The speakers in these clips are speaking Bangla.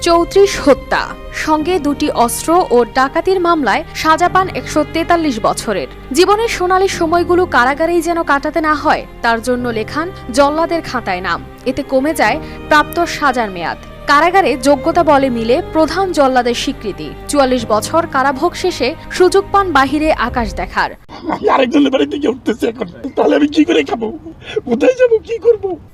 চৌত্রিশ হত্যা। সঙ্গে দুটি অস্ত্র ও ডাকাতির মামলায় সাজা পান একশো তেতাল্লিশ বছরের। জীবনের সোনালি সময়গুলো কারাগারেই যেন কাটাতে না হয়, তার জন্য লেখান জল্লাদের খাতায় নাম। এতে কমে যায় প্রাপ্ত সাজার মেয়াদ। কারাগারে যোগ্যতা বলে মিলে প্রধান জল্লাদের স্বীকৃতি। চুয়াল্লিশ বছর কারাভোগ শেষে সুযোগ পান বাহিরে আকাশ দেখার।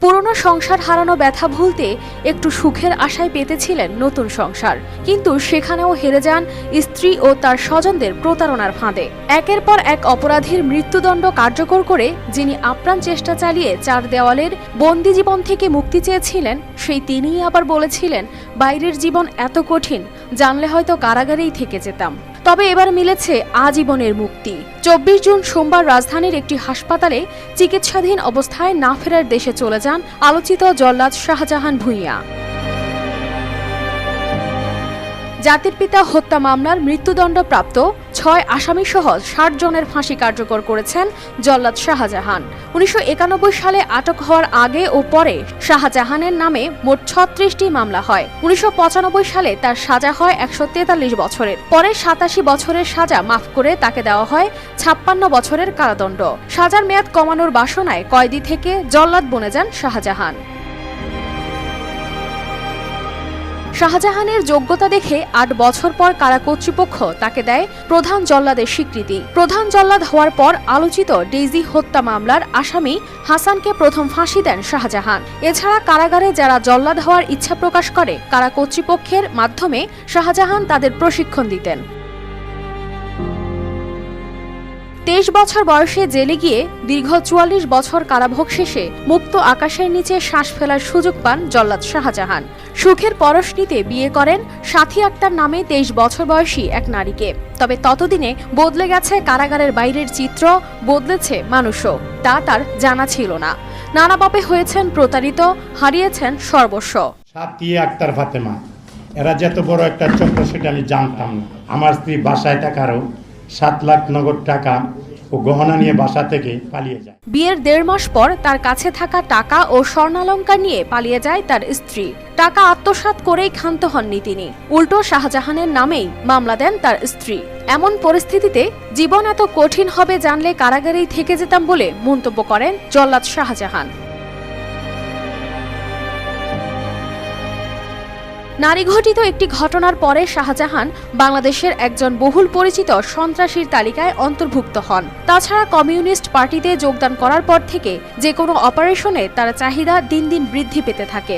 পুরনো সংসার হারানো ব্যথা ভুলতে একটু সুখের আশায় পেতেছিলেন নতুন সংসার। কিন্তু সেখানেও হেরে যান স্ত্রী ও তার স্বজনদের প্রতারণার ফাঁদে। একের পর এক অপরাধীর মৃত্যুদণ্ড কার্যকর করে যিনি আপ্রাণ চেষ্টা চালিয়ে চার দেওয়ালের বন্দি জীবন থেকে মুক্তি চেয়েছিলেন, সেই তিনিই আবার বলেছিলেন, বাইরের জীবন এত কঠিন, জানলে হয়তো কারাগারেই থেকে যেতাম। তবে এবার মিলেছে আজীবনের মুক্তি। চব্বিশ জুন সোমবার রাজধানীর একটি হাসপাতালে চিকিৎসাধীন অবস্থায় না ফেরার দেশে চলে যান আলোচিত জল্লাদ শাহজাহান ভূঁইয়া। জাতির পিতা হত্যা মামলার মৃত্যুদণ্ডপ্রাপ্ত ছয় আসামিসহ ষাট জনের ফাঁসি কার্যকর করেছেন জল্লাদ শাহজাহান। উনিশশো একানব্বই সালে আটক হওয়ার আগে ও পরে শাহজাহানের নামে মোট ছত্রিশটি মামলা হয়। উনিশশো পঁচানব্বই সালে তার সাজা হয় একশো তেতাল্লিশ বছরের। পরে সাতাশি বছরের সাজা মাফ করে তাকে দেওয়া হয় ছাপ্পান্ন বছরের কারাদণ্ড। সাজার মেয়াদ কমানোর বাসনায় কয়েদি থেকে জল্লাদ বনে যান শাহজাহান। শাহজাহানের যোগ্যতা দেখে আট বছর পর কারা কর্তৃপক্ষ তাকে দেয় প্রধান জল্লাদের স্বীকৃতি। প্রধান জল্লাদ হওয়ার পর আলোচিত ডেইজি হত্যা মামলার আসামি হাসানকে প্রথম ফাঁসি দেন শাহজাহান। এছাড়া কারাগারে যারা জল্লাদ হওয়ার ইচ্ছা প্রকাশ করে, কারা কর্তৃপক্ষের মাধ্যমে শাহজাহান তাদের প্রশিক্ষণ দিতেন। তেইশ বছর বয়সে জেলে গিয়ে দীর্ঘ চুয়াল্লিশ বছর কারাভোগ শেষে মুক্ত আকাশের নিচে শ্বাস ফেলার সুযোগ পান জল্লাদ শাহজাহান। সুখের পরশ নিতে বিয়ে করেন সাথী আক্তার নামে তেইশ বছর বয়সী এক নারীকে। তবে ততদিনে বদলে গেছে কারাগারের বাইরের চিত্র, বদলেছে মানুষও। তা তার জানা ছিল না। নানা নানাভাবে হয়েছেন প্রতারিত, হারিয়েছেন সর্বস্ব। সাথী আক্তার ফাতেমা, এরা যত বড় একটা চক্র সেটা আমি জানতাম না। আমার স্ত্রী বাসায় থাকারও সাত লাখ নগদ টাকা ও গহনা নিয়ে বাসা থেকে পালিয়ে যায়। বিয়ের দেড় মাস পর তার কাছে থাকা টাকা ও স্বর্ণালঙ্কার নিয়ে পালিয়ে যায় তার স্ত্রী। টাকা আত্মসাৎ করেই ক্ষান্ত হননি তিনি। উল্টো শাহজাহানের নামেই মামলা দেন তার স্ত্রী। এমন পরিস্থিতিতে জীবন এত কঠিন হবে জানলে কারাগারেই থেকে যেতাম বলে মন্তব্য করেন জল্লাদ শাহজাহান। নারী ঘটিত একটি ঘটনার পরে শাহজাহান বাংলাদেশের একজন বহুল পরিচিত সন্ত্রাসীর তালিকায় অন্তর্ভুক্ত হন। তাছাড়া কমিউনিস্ট পার্টিতে যোগদান করার পর থেকে যে কোনো অপারেশনে তার চাহিদা দিন দিন বৃদ্ধি পেতে থাকে।